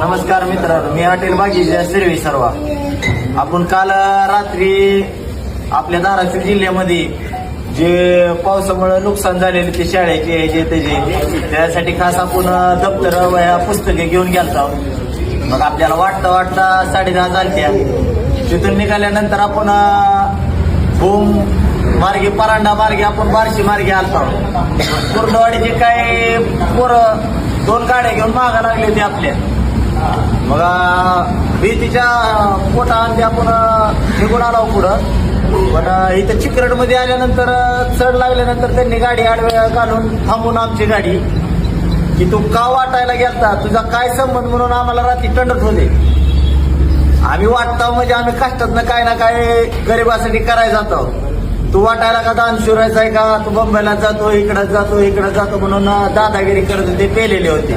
नमस्कार मित्रांनो मी हॉटेल बागीच्या सर्वे सर्वा. आपण काल रात्री आपल्या धाराशिव जिल्ह्यामध्ये जे पावसामुळे नुकसान झालेले ते शाळेचे जे त्याचे त्यासाठी खास आपण दप्तर वया पुस्तके घेऊन गेलतो मग आपल्याला वाटता वाटता साडे दहा झालत्या. तिथून निघाल्यानंतर आपण होम मार्गे परांडा मार्गे आपण बारशी मार्गे आलतो कुर्डवाडीचे काय पोरं दोन गाड्या घेऊन मागा लागले होते आपल्या मग भीतीच्या पोटा आणते आपण निघून आलो पुढं. पण इथं चिकरडमध्ये आल्यानंतर चढ लागल्यानंतर त्यांनी गाडी आडव्या घालून थांबून आमची गाडी. की तू का वाटायला गेलता? तुझा काय संबंध? म्हणून आम्हाला रात्री टंडत होते आम्ही वाटतो म्हणजे आम्ही कष्टातनं काय ना काय गरिबासाठी करायला जातो. तू वाटायला का दान शिरायचा आहे का? तू बंबईला जातो इकडं जातो इकडं जातो म्हणून दादागिरी करत होते पेलेले होते.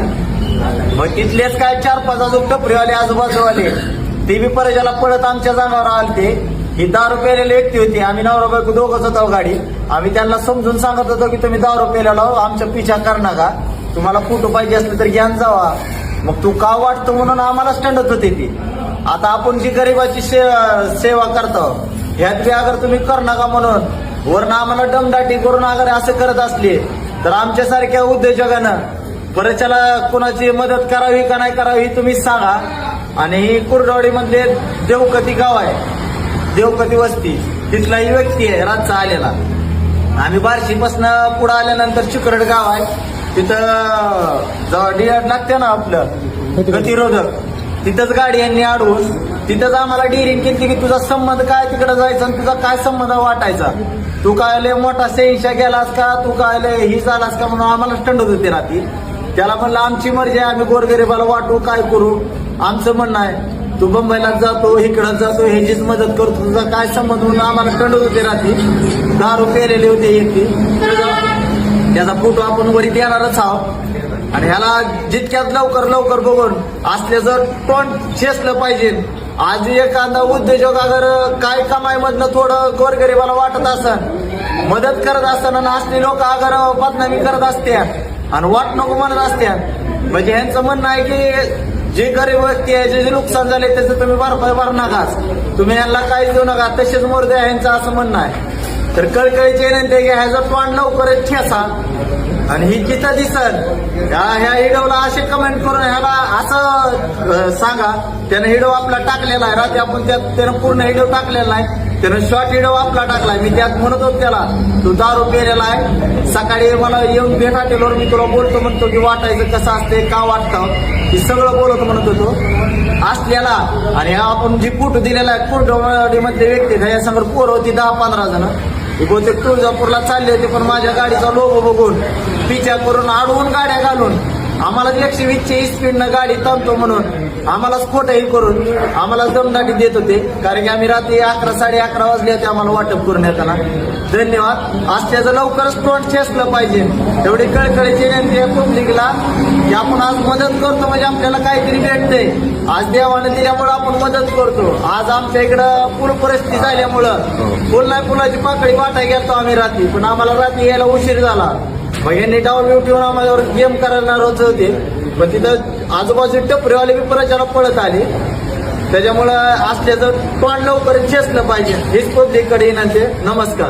मग तिथलेच काय चार पाच अजून टपरीवाले आजूबाजूवाले ते बी परजाला पळत आमच्या जागावर आलते. ही दारू पेलेली व्यक्ती होती आम्ही नवरा बायको दोघंच होतो गाडी. आम्ही त्यांना समजून सांगत होतो की तुम्ही दारू पेलेला आमच्या पिछा कर नका. तुम्हाला फोटो पाहिजे असले तर घ्यान जावा. मग तू का वाटतो म्हणून आम्हाला स्टँडत होते ती. आता आपण जी गरिबाची सेवा करतो ह्यात अगर तुम्ही कर नका म्हणून. वरनं आम्हाला डमदाटी करून अगर असं करत असले तर आमच्यासारख्या उद्योजकानं परच्याला कोणाची मदत करावी का नाही करावी हे सांगा. आणि ही कुरडवाडी मधले देवकती गाव आहे. देवकती वस्ती तिथलाही व्यक्ती आहे रातचा आलेला. आम्ही बार्शीपासून पुढे आल्यानंतर चिकरड गाव आहे. तिथं जेव्हा डिअर लागते ना आपलं गतिरोधक. तिथंच गाडी यांनी अडवून तिथंच आम्हाला डिरिंग केली की तुझा संबंध काय तिकडे जायचा आणि तुझा काय संबंध वाटायचा? तू काय लय मोठा सेंशा गेलास का? तू काय लय ही झालास का? म्हणून आम्हाला टंडत होते रात्री. त्याला म्हणलं आमची मर्जी आहे आम्ही गोरगरीबाला वाटू काय करू? आमचं म्हणणं आहे तू बंबईला जातो इकडं जातो ह्याचीच मदत करतो तुझा काय संबंध? म्हणून आम्हाला टंडत होते रात्री. दारू पेलेले होते येते त्याचा फोटो आपण वरी देणारच आहोत. आणि ह्याला जितक्यात लवकर लवकर बघून असल्याचं तोंड शेसलं पाहिजे. आज एखादा उद्योजक अगर काय कमाईमधनं थोडं गोरगरीबाला वाटत असन मदत करत असताना असले लोक अगर बदनामी करत असत्या आणि वाट नको म्हणत असत्या म्हणजे ह्यांचं म्हणणं आहे की जे गरीब व्यक्ती आहे जे जे नुकसान झाले त्याचं तुम्ही भरपाई भर नकाच. तुम्ही यांना काहीच देऊ नका तसेच मोर्दे यांचं असं म्हणणं आहे. तर कळकळीची विनंती आहे की ह्याचा तोंड लवकरच ठेसा. आणि ही जिथं दिसल ह्या ह्या हिडोला असे कमेंट करून ह्याला असं सांगा त्यानं हिडो आपला टाकलेला आहे. रात्री आपण त्यात त्यानं पूर्ण हिडो टाकलेला आहे त्यानं शॉर्ट हिडो आपला टाकलाय मी त्यात म्हणत होतो त्याला तू दारू पेरेला आहे. सकाळी मला येऊन भेटा टेलवर मी तुला बोलतो म्हणतो की वाटायचं कसं असते का वाटतं. हे सगळं बोलत म्हणत होतो. असलेला आणि हा आपण जी फोटो दिलेला आहे फोटो मध्ये व्यक्ती ह्या पोर होती दहा पंधरा जण बहुतेक तुळजापूरला चालले होते पण माझ्या गाडीचा लोगो बघून पिच्या करून अडवून गाड्या घालून आम्हाला एकशे वीसच्या स्पीडनं गाडी थांबतो म्हणून आम्हाला स्फोटही करून आम्हाला दमदाटी देत होते. कारण की आम्ही रात्री अकरा साडे अकरा वाजले होते आम्हाला वाटप करून येताना. धन्यवाद. आज त्याचं लवकरच तोंड ठेसलं पाहिजे. एवढी कळकळीची विनंती आहे पब्लिकला की आपण आज मदत करतो म्हणजे आपल्याला काहीतरी भेटतंय. आज देवाने दिल्यामुळं आपण मदत करतो. आज आमच्या इकडं पूर परिस्थिती झाल्यामुळं पूल नाही पुलाची पाकळी वाटाय गेलतो आम्ही रात्री. पण आम्हाला रात्री यायला उशीर झाला. मग यांनी डाऊन ब्युटी आम्हाला गेम करायला रोज होते. मग तिथं आजूबाजू टपरीवाले बी परत पळत आले. त्याच्यामुळं असल्याचं तोंड लवकर चेसलं पाहिजे. हेच पब्लिककडे येणार ते. नमस्कार.